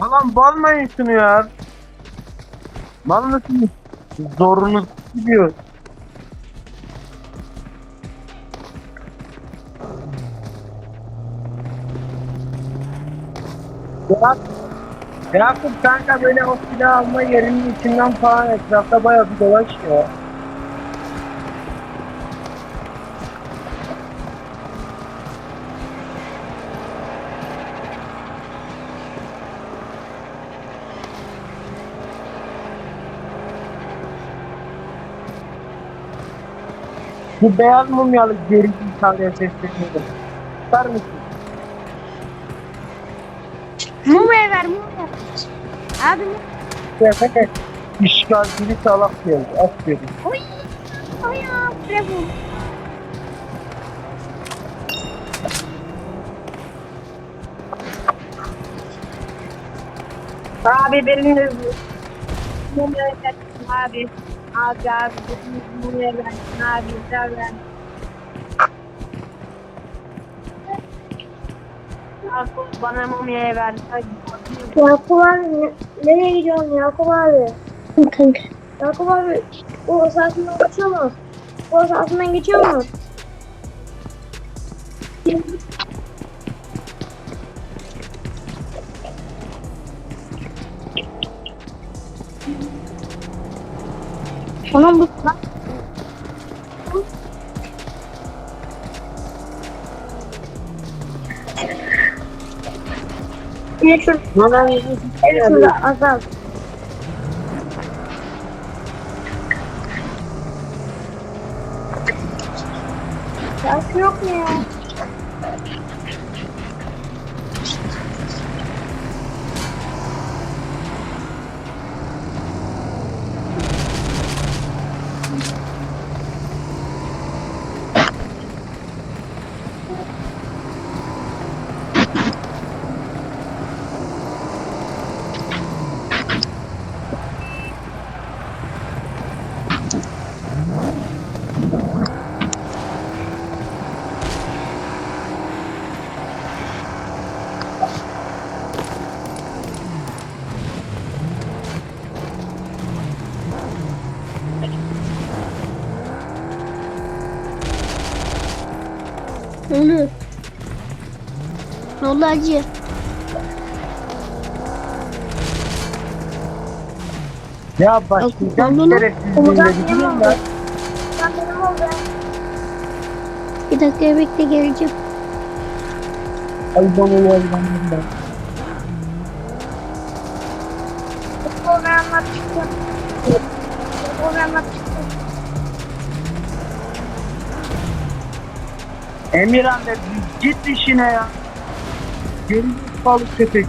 lan balmayın şunu ya. Mal mısınız? Zorunuz gidiyor. Ya, Yakup kanka böyle o silah alma yerinin içinden falan etrafta bayağı bir dolaş ya. Bu beyaz mumyalı geri zekalıya sesleniyorum. Tutar mısın? Mum ver ver mum ver. Abi mum. Şefete işgalcili salak geldi. Aferin. Oy. Oy ya. Bravo. Abi benim de mum versin abi. Abi abi mum versin abi. Ver. Yakup bana mumya ver. Hadi. Yakup abi ne- nereye gidiyorsun Yakup abi? Kanka. Yakup abi o sahasından geçiyor mu? O sahasından geçiyor mu? Onun bu lan. Ne şur Neden en şurada azal. Yakup yok mu ya? Ne oldu acı? Ya başlayacağım şerefsizliğine gidiyorum ben. Bir dakika bekle geleceğim. Ay bana yazdım ben. Futbol beyanlar çıktı. Beyanlar çıktı. Emirhan de git işine ya. Geri balık köpek.